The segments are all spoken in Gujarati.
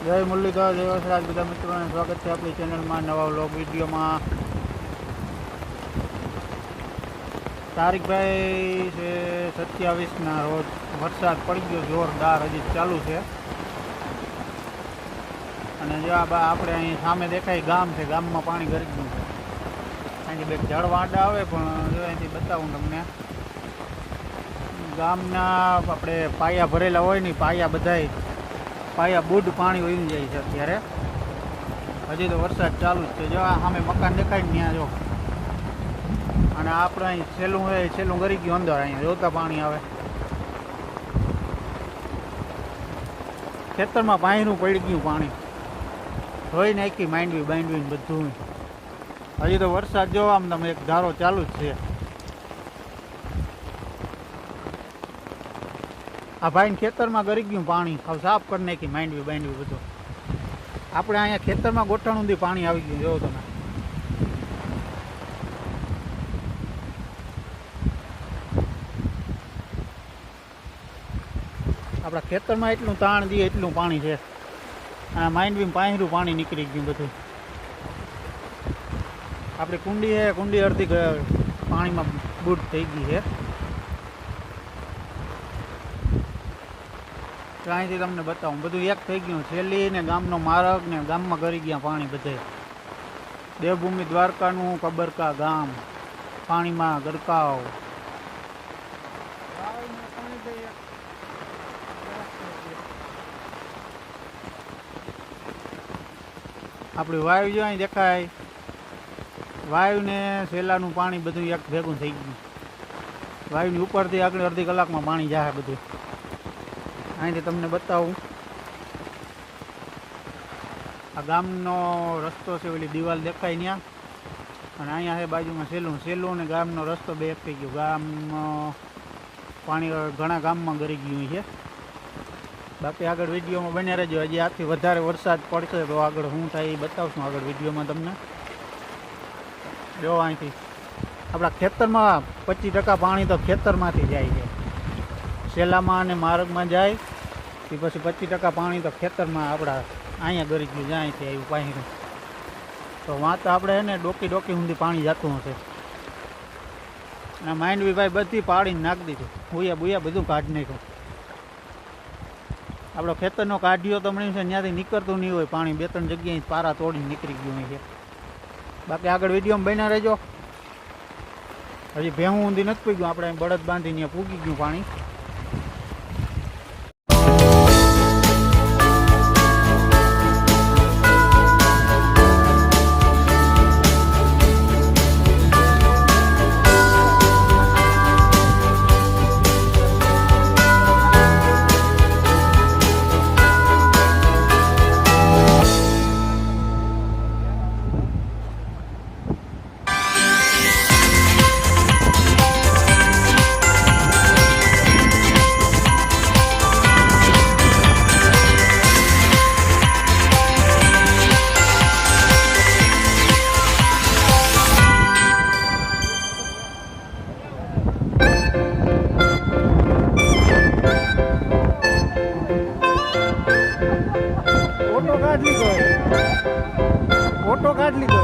જય મુરલીધર, જય વસરાજ બધા મિત્રોને સ્વાગત છે આપણી ચેનલમાં નવા વ્લોગ વિડીયોમાં. તારીખભાઈ છે સત્યાવીસના રોજ વરસાદ પડી ગયો, જોરદાર હજી ચાલુ છે. અને જો આપણે અહીં સામે દેખાય, ગામ છે, ગામમાં પાણી ગરી ગયું છે. અહીંથી બે જળ વાંડા આવે, પણ જો અહીંથી બતાવું તમને. ગામના આપણે પાયા ભરેલા હોય ને, પાયા બધાય પાયા બુડ પાણી વહી જાય છે અત્યારે. હજી તો વરસાદ ચાલુ જ છે. જો આ સામે મકાન દેખાય ને ત્યાં જો. અને આપણે અહીં છેલ્લું હોય છેલ્લું ગરી ગયું અંદર અહીંયા. જોતા પાણી આવે. ખેતરમાં પાણીનું પડી ગયું પાણી. ધોઈ નાખી, માંડવી બાંડવી બધું હજી તો વરસાદ જો આમ તમે એક ધારો ચાલુ જ છે. આ ભાઈને ખેતરમાં ગરી ગયું પાણી. હવે સાફ કરી નાખી, માંડવી, બાંડવી બધું. આપણે અહીંયા ખેતરમાં ગોઠણ સુધી પાણી આવી ગયું, જોવો તમે. આપણા ખેતરમાં એટલું તાણ દઈએ એટલું પાણી છે. આ માંડવીમાં પાંહરું પાણી નીકળી ગયું બધું. આપણી કુંડી છે, કુંડી અડધી પાણીમાં બૂટ થઈ ગઈ છે. તો અહીંથી તમને બતાવું. બધું એક થઈ ગયું. છેલ્લી ને ગામનો માર્ગ ને ગામમાં ગરી ગયા પાણી બધે. દેવભૂમિ દ્વારકાનું કબરકા ગામ. પાણીમાં ગરકાવ. આપણી વાયુ જો અહીં દેખાય. વાયુ ને શેલાનું પાણી બધું એક ભેગું થઈ ગયું. વાયુની ઉપરથી આગળ અડધી કલાકમાં પાણી જાય બધું. અહીંથી તમને બતાવું. આ ગામનો રસ્તો છે, ઓલી દિવાલ દેખાય ત્યાં. અને અહીંયા છે બાજુમાં સેલું. સેલું અને ગામનો રસ્તો બે એક થઈ ગયો. ગામ પાણી ઘણા ગામમાં ગરી ગયું છે. બાકી આગળ વિડીયોમાં બન્યા રહેજો. હજી આથી વધારે વરસાદ પડશે તો આગળ શું થાય એ બતાવશું આગળ વિડીયોમાં તમને. જો અહીંથી. આપણા ખેતરમાં પચીસ ટકા પાણી તો ખેતરમાંથી જાય છે. સેલામાં અને માર્ગમાં જાય. એ પછી પચીસ ટકા પાણી તો ખેતરમાં આપણા અહીંયા ગરી ગયું જાય છે એવું પાણી તો વાં તો આપણે ને ડોકી ડોકી સુધી પાણી જતું હશે. અને માંડવી ભાઈ બધી પાડીને નાખી દીધું. ભૂયા ભૂયા બધું કાઢી નાખ્યું. આપણો ખેતરનો કાઢ્યો તો મળ્યું છે, ત્યાંથી નીકળતું નહીં હોય પાણી. બે ત્રણ જગ્યાએ પારા તોડીને નીકળી ગયું છે. બાકી આગળ વિડીયોમાં બન્યા રહેજો. હજી ભેહું ઊંધી નથી પૂગ્યું. આપણે બળદ બાંધીને પૂગી ગયું પાણી. કાઢ લીધો ફોટો કાઢ લીધો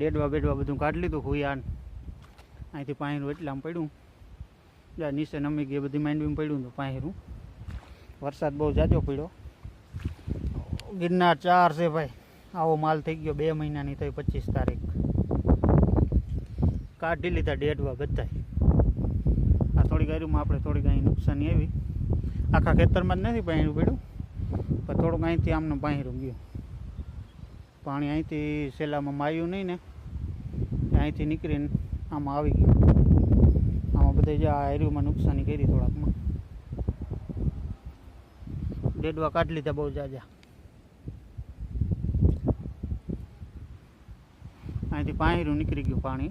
ડેડવા બેડવા બધું કાઢી લીધું હુયાન. અહીંથી પાણીનું એટલામાં પડ્યું. જ્યાં નીચે નમી ગઈ બધી માંડવીમાં પડ્યું હતું પાણીનું. વરસાદ બહુ જાજો પડ્યો. ગિરનાર ચાર છે ભાઈ. આવો માલ થઈ ગયો બે મહિનાની થઈ પચીસ તારીખ. કાઢી લીધા ડેઢવા બધા આ થોડી ગાડીમાં આપણે થોડી અહીં નુકસાની આવી. આખા ખેતરમાં જ નથી પાણી પડ્યું પણ થોડુંક અહીંથી આમને પાણી ગયું. પાણી અહીંથી સેલામાં માયું નહીં ને અહીંથી નીકળીને આમાં આવી ગયું. આમાં બધે જે આ એરિયુમાં નુકસાની કરી થોડાકમાં. ડેડવા કાઢી લીધા બહુ જાજા. અહીંથી પાણીરું નીકળી ગયું પાણી.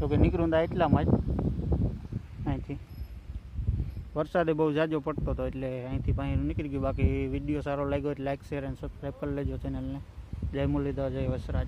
તો કે નીકળું તા એટલામાં જ. અહીંથી. વરસાદે બહુ જાજો પડતો હતો એટલે અહીંથી પાણીરું નીકળી ગયું. બાકી વીડિયો સારો લાગ્યો એટલે લાઈક શેર અને સબસ્ક્રાઈબ કરી લેજો ચેનલને જય મુરલીધર, જય વસરાજ.